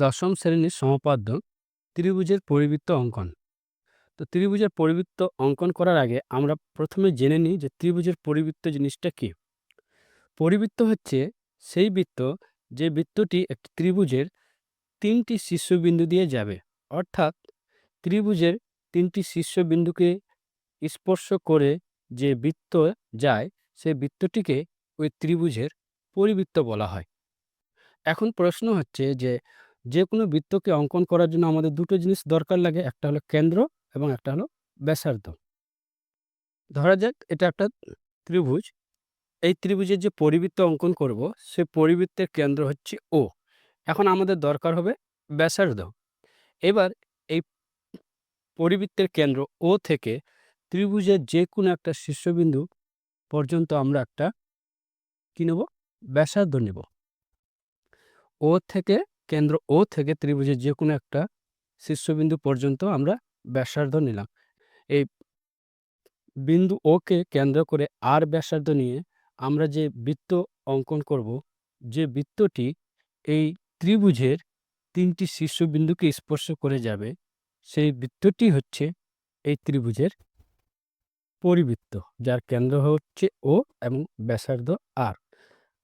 দশম শ্রেণির সমপাদ্য ত্রিভুজের পরিবৃত্ত অঙ্কন। তো ত্রিভুজের পরিবৃত্ত অঙ্কন করার আগে আমরা প্রথমে জেনে নিই যে ত্রিভুজের পরিবৃত্ত জিনিসটা কী। পরিবৃত্ত হচ্ছে সেই বৃত্ত যে বৃত্তটি একটি ত্রিভুজের তিনটি শীর্ষবিন্দু দিয়ে যাবে। অর্থাৎ ত্রিভুজের তিনটি শীর্ষবিন্দুকে স্পর্শ করে যে বৃত্ত যায় সেই বৃত্তটিকে ওই ত্রিভুজের পরিবৃত্ত বলা হয়। এখন প্রশ্ন হচ্ছে যে যে কোনো বৃত্তকে অঙ্কন করার জন্য আমাদের দুটো জিনিস দরকার লাগে, একটা হলো কেন্দ্র এবং একটা হলো ব্যাসার্ধ। ধরা যাক এটা একটা ত্রিভুজ। এই ত্রিভুজের যে পরিবৃত্ত অঙ্কন করব, সে পরিবৃত্তের কেন্দ্র হচ্ছে ও এখন আমাদের দরকার হবে ব্যাসার্ধ। এবার এই পরিবৃত্তের কেন্দ্র ও থেকে ত্রিভুজের যে কোনো একটা শীর্ষবিন্দু পর্যন্ত আমরা একটা কী নেব? ব্যাসার্ধ নেব। ও থেকে কেন্দ্র ও থেকে ত্রিভুজের যে কোনো একটা শীর্ষবিন্দু পর্যন্ত আমরা ব্যাসার্ধ নিলাম। এই বিন্দু ওকে কেন্দ্র করে আর ব্যাসার্ধ নিয়ে আমরা যে বৃত্ত অঙ্কন করব, যে বৃত্তটি এই ত্রিভুজের তিনটি শীর্ষবিন্দুকে স্পর্শ করে যাবে, সেই বৃত্তটি হচ্ছে এই ত্রিভুজের পরিবৃত্ত, যার কেন্দ্র হচ্ছে ও এবং ব্যাসার্ধ আর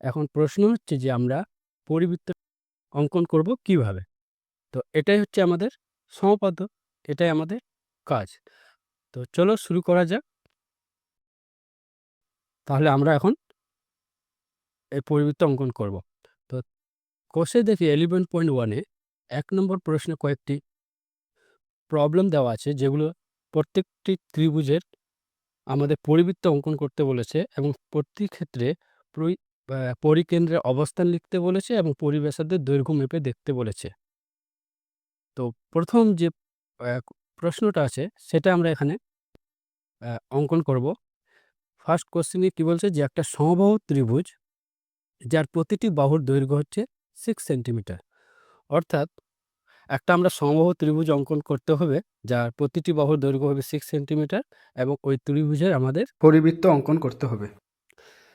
এখন প্রশ্ন হচ্ছে যে আমরা পরিবৃত্ত অঙ্কন করব কীভাবে? তো এটাই হচ্ছে আমাদের সমপাদ্য, এটাই আমাদের কাজ। তো চলো শুরু করা যাক। তাহলে আমরা এখন এই পরিবৃত্ত অঙ্কন করব। তো কোষে দেখি এলিভেন পয়েন্ট ওয়ানে এক নম্বর প্রশ্নে কয়েকটি প্রবলেম দেওয়া আছে, যেগুলো প্রত্যেকটি ত্রিভুজের আমাদের পরিবৃত্ত অঙ্কন করতে বলেছে এবং প্রতি ক্ষেত্রে পরিকেন্দ্রের অবস্থান লিখতে বলেছে এবং পরিবেশাদের দৈর্ঘ্য মেপে দেখতে বলেছে। তো প্রথম যে প্রশ্নটা আছে সেটা আমরা এখানে অঙ্কন করব। ফার্স্ট কোশ্চেনে কি বলছে যে একটা সমবাহু ত্রিভুজ যার প্রতিটি বাহুর দৈর্ঘ্য হচ্ছে সিক্স সেন্টিমিটার অর্থাৎ একটা আমরা সমবাহু ত্রিভুজ অঙ্কন করতে হবে যার প্রতিটি বাহুর দৈর্ঘ্য হবে সিক্স সেন্টিমিটার এবং ওই ত্রিভুজের আমাদের পরিবৃত্ত অঙ্কন করতে হবে।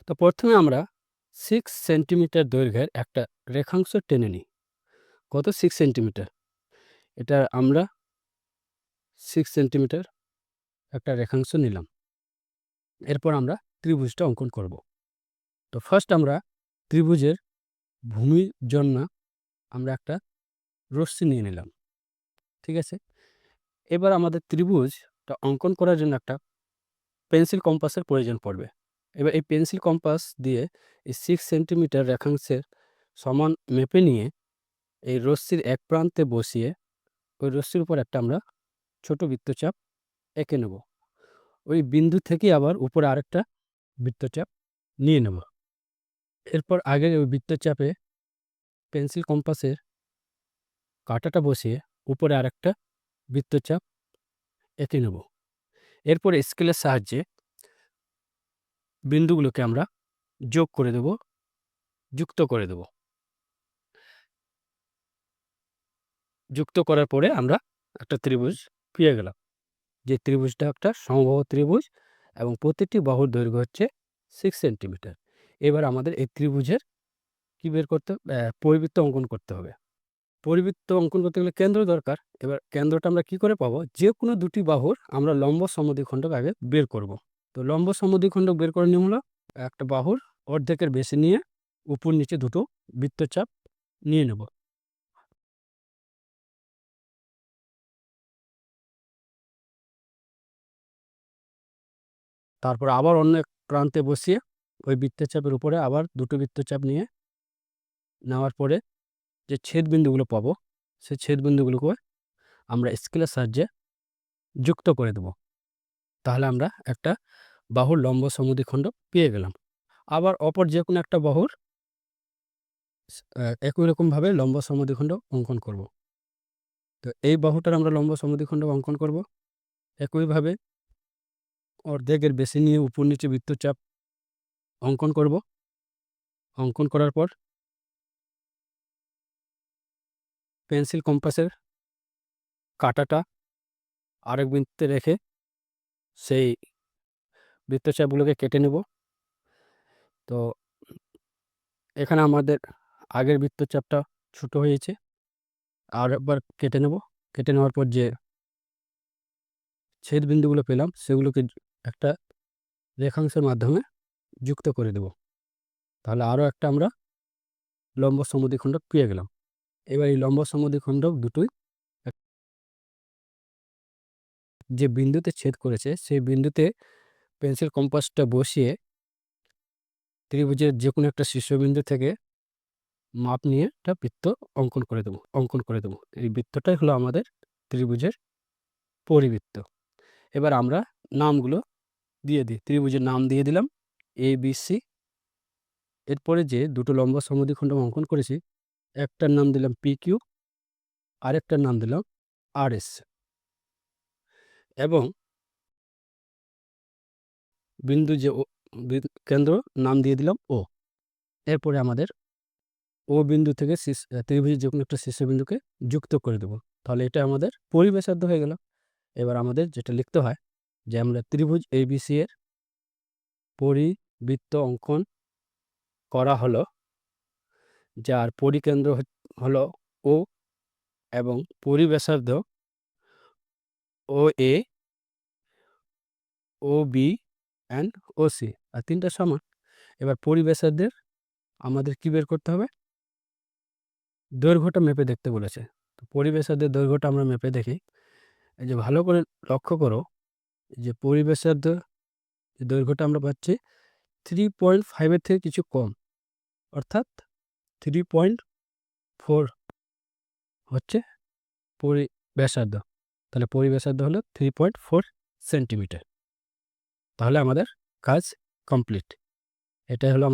তো প্রথমে আমরা সিক্স সেন্টিমিটার দৈর্ঘ্যের একটা রেখাংশ টেনে নিই। কত? সিক্স সেন্টিমিটার এটা আমরা সিক্স সেন্টিমিটার একটা রেখাংশ নিলাম। এরপর আমরা ত্রিভুজটা অঙ্কন করব। তো ফার্স্ট আমরা ত্রিভুজের ভূমির জন্য আমরা একটা রশ্মি নিয়ে নিলাম। ঠিক আছে? এবার আমাদের ত্রিভুজটা অঙ্কন করার জন্য একটা পেন্সিল কম্পাসের প্রয়োজন পড়বে। এবার এই পেন্সিল কম্পাস দিয়ে এই সিক্স সেন্টিমিটার রেখাংশের সমান মেপে নিয়ে এই রশ্মির এক প্রান্তে বসিয়ে ওই রশ্মির উপর একটা আমরা ছোট বৃত্তচাপ এঁকে নেব। ওই বিন্দু থেকে আবার উপরে আরেকটা বৃত্তচাপ নিয়ে নেব। এরপর আগের ওই বৃত্তচাপে পেন্সিল কম্পাসের কাঁটাটা বসিয়ে উপরে আরেকটা বৃত্তচাপ এঁকে নেব। এরপর স্কেলের সাহায্যে বিন্দুগুলোকে আমরা যোগ করে দেব, যুক্ত করে দেব। যুক্ত করার পরে আমরা একটা ত্রিভুজ পেয়ে গেলাম। যে ত্রিভুজটা একটা সমবাহু ত্রিভুজ এবং প্রতিটি বাহুর দৈর্ঘ্য হচ্ছে সিক্স সেন্টিমিটার এবার আমাদের এই ত্রিভুজের কী বের করতে পরিবৃত্ত অঙ্কন করতে হবে। পরিবৃত্ত অঙ্কন করতে গেলে কেন্দ্র দরকার। এবার কেন্দ্রটা আমরা কি করে পাবো? যে কোনো দুটি বাহুর আমরা লম্ব সমদ্বিখণ্ডক আগে বের করব। তো লম্ব সমদ্বিখণ্ডক বের করে নিয়ম হলো একটা বাহুর অর্ধেকের বেশি নিয়ে উপর নিচে দুটো বৃত্তচাপ নিয়ে নেব। তারপর আবার অন্য এক প্রান্তে বসিয়ে ওই বৃত্তচাপের উপরে আবার দুটো বৃত্তচাপ নিয়ে নেওয়ার পরে যে ছেদ বিন্দুগুলো পাবো, সেই ছেদ বিন্দুগুলোকে আমরা স্কেলের সাহায্যে যুক্ত করে দেব। তাহলে আমরা একটা বাহুর লম্ব সমদ্বিখণ্ড পেয়ে গেলাম। আবার অপর যে কোনো একটা বাহুর একই রকমভাবে লম্ব সমদ্বিখণ্ড অঙ্কন করব। তো এই বাহুটার আমরা লম্ব সমদ্বিখণ্ড অঙ্কন করব। একইভাবে অর্ধেকের বেশি নিয়ে উপর নিচে বৃত্তচাপ অঙ্কন করব। অঙ্কন করার পর পেন্সিল কম্পাসের কাটাটা আরেক বৃত্তে রেখে সেই বৃত্তচাপগুলোকে কেটে নেব। তো এখানে আমাদের আগের বৃত্তচাপটা ছোট হয়েছে। আর একবার কেটে নেব। কেটে নেওয়ার পর যে ছেদ বিন্দুগুলো পেলাম, সেগুলোকে একটা রেখাংশের মাধ্যমে যুক্ত করে দেব। তাহলে আরও একটা আমরা লম্ব সমদ্বিখণ্ডক পেয়ে গেলাম। এবার এই লম্ব সমদ্বিখণ্ডক দুটোই যে বিন্দুতে ছেদ করেছে, সেই বিন্দুতে পেন্সিল কম্পাসটা বসিয়ে ত্রিভুজের যে কোনো একটা শীর্ষবিন্দু থেকে মাপ নিয়ে একটা বৃত্ত অঙ্কন করে দেবো, অঙ্কন করে দেবো। এই বৃত্তটাই হলো আমাদের ত্রিভুজের পরিবৃত্ত। এবার আমরা নামগুলো দিয়ে দিই। ত্রিভুজের নাম দিয়ে দিলাম এ বি সি এরপরে যে দুটো লম্ব সমদ্বিখণ্ড অঙ্কন করেছি, একটার নাম দিলাম পি কিউ আরেকটার নাম দিলাম আর এস এবং বিন্দু যে ও- কেন্দ্র, নাম দিয়ে দিলাম ও। এরপরে আমাদের ও বিন্দু থেকে ত্রিভুজের যে কোনো একটা শীর্ষবিন্দুকে যুক্ত করে দেবো। তাহলে এটা আমাদের পরিবেশার্ধ হয়ে গেল। এবার আমাদের যেটা লিখতে হয় যে আমরা ত্রিভুজ এবিসি এর পরিবৃত্ত অঙ্কন করা হলো, যার পরিকেন্দ্র হলো ও এবং পরিবেশার্ধ O A O B and O C আর তিনটা সমান। এবার পরিবেশার্ধের আমাদের কি বের করতে হবে? দৈর্ঘ্যটা মেপে দেখতে বলেছে। তো পরিবেশার্ধের দৈর্ঘ্যটা আমরা মেপে দেখি। এই যে ভালো করে লক্ষ্য করো, যে পরিবেশার্ধ যে দৈর্ঘ্যটা আমরা পাচ্ছি থ্রি পয়েন্ট ফাইভের থেকে কিছু কম। অর্থাৎ থ্রি পয়েন্ট ফোর হচ্ছে পরিবেশার্ধ তাহলে পরিবেশার্ধ হলো থ্রি পয়েন্ট ফোর সেন্টিমিটার তাহলে আমাদের কাজ কমপ্লিট এটাই হলো